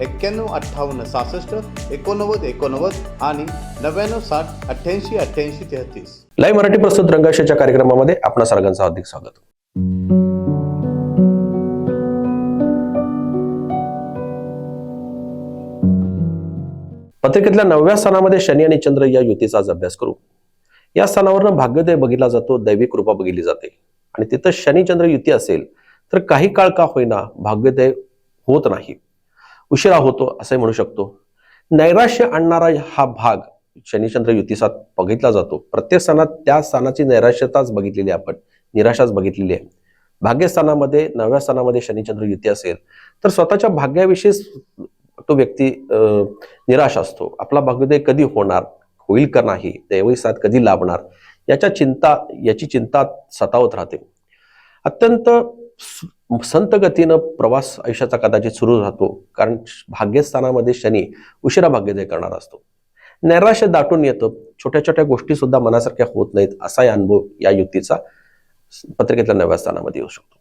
एक्क्याण्णव अठ्ठावन्न सहासष्ट एकोणनव्वद एकोणनव्वद आणि नव्याण्णव साठ अठ्ठ्याऐंशी अठ्ठ्याऐंशी तेहतीस. लाईव्ह मराठी प्रस्तुत रंगाशेच्या कार्यक्रमामध्ये आपणा सर्वांचं हार्दिक स्वागत. पत्रिकेतल्या नवव्या स्थानामध्ये शनी आणि चंद्र या युतीचा आज अभ्यास करू. या स्थानावरनं भाग्योदय बघितला जातो दैवी कृपा बघितली जाते. आणि तिथं शनी चंद्र युती असेल तर काही काळ का होईना भाग्योदय होत नाही. उशिरा होतो असंही म्हणू शकतो. नैराश्य आणणारा हा भाग शनिचंद्र युतीसात बघितला जातो. प्रत्येक स्थानात त्या स्थानाची नैराश्यताच बघितलेली आहे आपण. निराशाच बघितलेली आहे. भाग्यस्थानामध्ये नव्या स्थानामध्ये शनिचंद्र युती असेल तर स्वतःच्या भाग्याविषयी तो व्यक्ती अं, निराश असतो. आपला भाग्योदय कधी होणार? होईल का नाही? दैवी साथ कधी लाभणार? याच्या चिंता याची चिंता सतावत राहते. अत्यंत संत गतीनं प्रवास आयुष्याचा कदाचित सुरू राहतो कारण भाग्यस्थानामध्ये शनी उशिरा भाग्योदय करणार असतो. नैराश्य दाटून येतं छोट्या छोट्या गोष्टी सुद्धा मनासारख्या होत नाहीत असा अनुभव या युतीचा पत्रिकेतल्या नव्या स्थानामध्ये येऊ शकतो.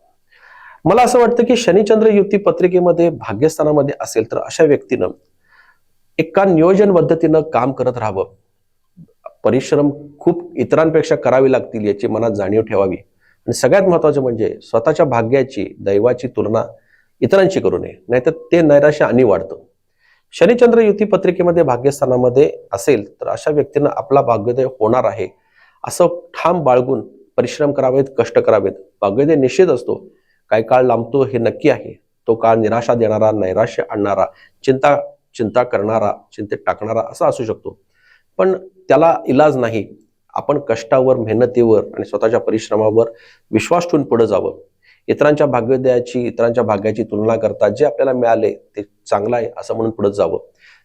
मला असं वाटतं की शनिचंद्र युती पत्रिकेमध्ये भाग्यस्थानामध्ये असेल तर अशा व्यक्तीनं एका नियोजन पद्धतीनं काम करत राहावं. परिश्रम खूप इतरांपेक्षा करावी लागतील याची मनात जाणीव ठेवावी. आणि सगळ्यात महत्वाचं म्हणजे स्वतःच्या भाग्याची दैवाची तुलना इतरांशी करू नये नाहीतर ते नैराश्य आणि वाढतं. शनिचंद्र युती पत्रिकेमध्ये भाग्यस्थानामध्ये असेल तर अशा व्यक्तींना आपला भाग्योदय होणार आहे असं ठाम बाळगून परिश्रम करावेत कष्ट करावेत. भाग्योदय निश्चित असतो काही काळ लांबतो हे नक्की आहे. तो काळ निराशा देणारा नैराश्य आणणारा चिंता चिंता करणारा चिंतेत टाकणारा असा असू शकतो. पण त्याला इलाज नाही आपण कष्टावर मेहनतीवर आणि स्वतःच्या परिश्रमावर विश्वास ठेवून पुढे जावं. इतरांच्या भाग्योदयाची इतरांच्या भाग्याची तुलना करता जे आपल्याला मिळाले ते चांगलं आहे असं म्हणून पुढे जावं.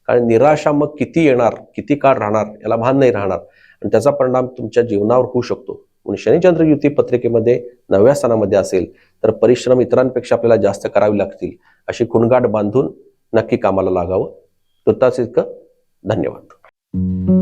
कारण निराशा मग किती येणार किती काळ राहणार याला भान नाही राहणार. आणि त्याचा परिणाम तुमच्या जीवनावर होऊ शकतो. म्हणून शनिचंद्र युती पत्रिकेमध्ये नव्या स्थानामध्ये असेल तर परिश्रम इतरांपेक्षा आपल्याला जास्त करावे लागतील अशी खुणगाठ बांधून नक्की कामाला लागावं. तुर्तास इतकं धन्यवाद.